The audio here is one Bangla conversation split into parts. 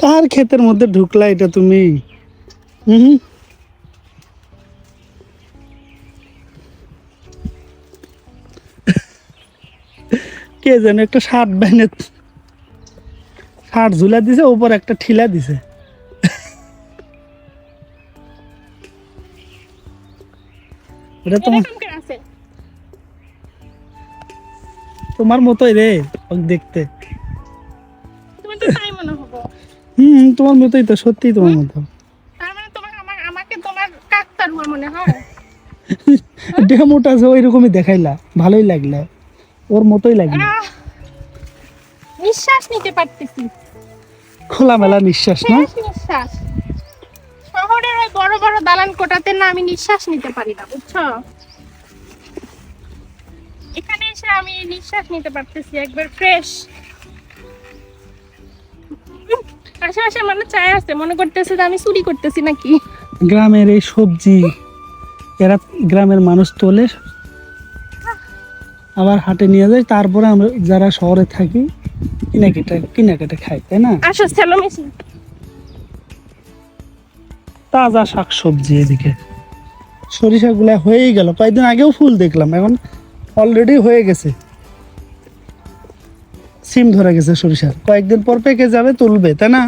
কার ক্ষেতের মধ্যে ঢুকলা এটা তুমি। হুম কে যেন একটা শার্ট বাইনে শার্ট ঝুলা দিছে উপর একটা ঠিলা দিছে। ওটা তোমার তোমার মতোই রে দেখতে। তুমি তো তাই মনে হব। হুম তোমার মতোই তো সত্যিই তোমার মতো। তার মানে তোমার আমার আমাকে তোমার কাকতারুয়া মনে হয়। ডেমোটা যে ওই রকমই দেখাইলা ভালোই লাগল ওর মতোই লাগল। নিঃশ্বাস নিতে পারতেছি। খোলামেলা নিঃশ্বাস না? নিঃশ্বাস। শহরের ওই বড় বড় দালান কোটাতে না আমি নিঃশ্বাস নিতে পারি না বুঝছ? এখানে এসে আমি নিঃশ্বাস নিতে পারতেছি একবার ফ্রেশ। আশেপাশে মানে চায় আছে মনে করতেছে যে আমি চুরি করতেছি নাকি? গ্রামের এই সবজি এরা গ্রামের মানুষ তোলে আবার হাটে নিয়ে যায় তারপরে আমরা যারা শহরে থাকি কিনা কেটে কিনা কেটে খাই তাই না? আসো মেশি তাজা শাক সবজি এদিকে। সরিষা গুলা হয়েই গেল কয়েকদিন আগেও ফুল দেখলাম এখন অলরেডি হয়ে গেছে। সিম ধরে গেছে সরিষার। কয়েকদিন পর পেকে যাবে তুলবে তাই না?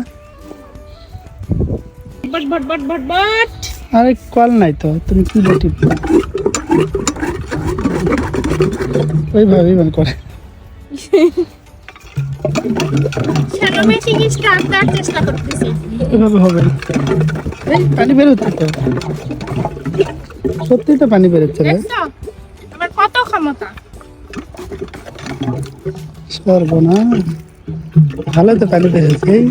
আরে কল নাই তো তুমি কি বেটি ওইভাবেই মানে করে। হবে এই পানি বেরোচ্ছে তো। সত্যি তো পানি বেরোচ্ছে কত ক্ষমতা? সর্বনা ভালো তো পানি এই।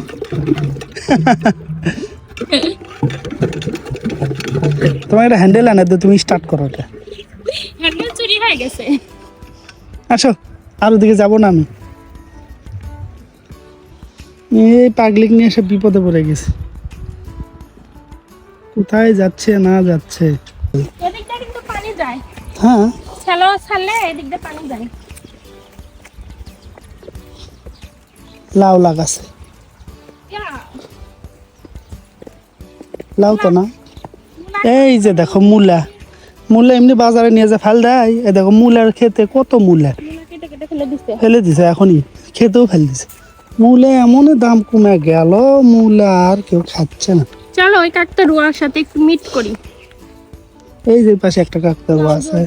তোমার একটা হ্যান্ডেল আনে তো তুমি স্টার্ট করো এটা। হ্যান্ডেল চুরি হয়ে গেছে। আসো আর ওদিকে যাব না আমি। এই পাগলিক নিয়ে এসে বিপদে পড়ে গেছে। কোথায় যাচ্ছে না যাচ্ছে? এদিক দিয়ে কিন্তু পানি যায়। হ্যাঁ। স্যালো ছাড়লে এদিক দিয়ে পানি যায়। লাউ লাগাছে। লাউ তো না? এই যে দেখো মূলা। মূলা এমনি বাজারে নিয়ে যে ফেল দেয় এই দেখো মূলার খেতে কত মূলা। ফেলে দিছে এখনই খেতেও ফেল দিছে। মূলা এমন দাম কমে গেল মূলা আর কেউ খাচ্ছে না। চলো ওই কাকটা রুয়ার সাথে একটু মিট করি। এই যে পাশে একটা কাকতারুয়া আছে।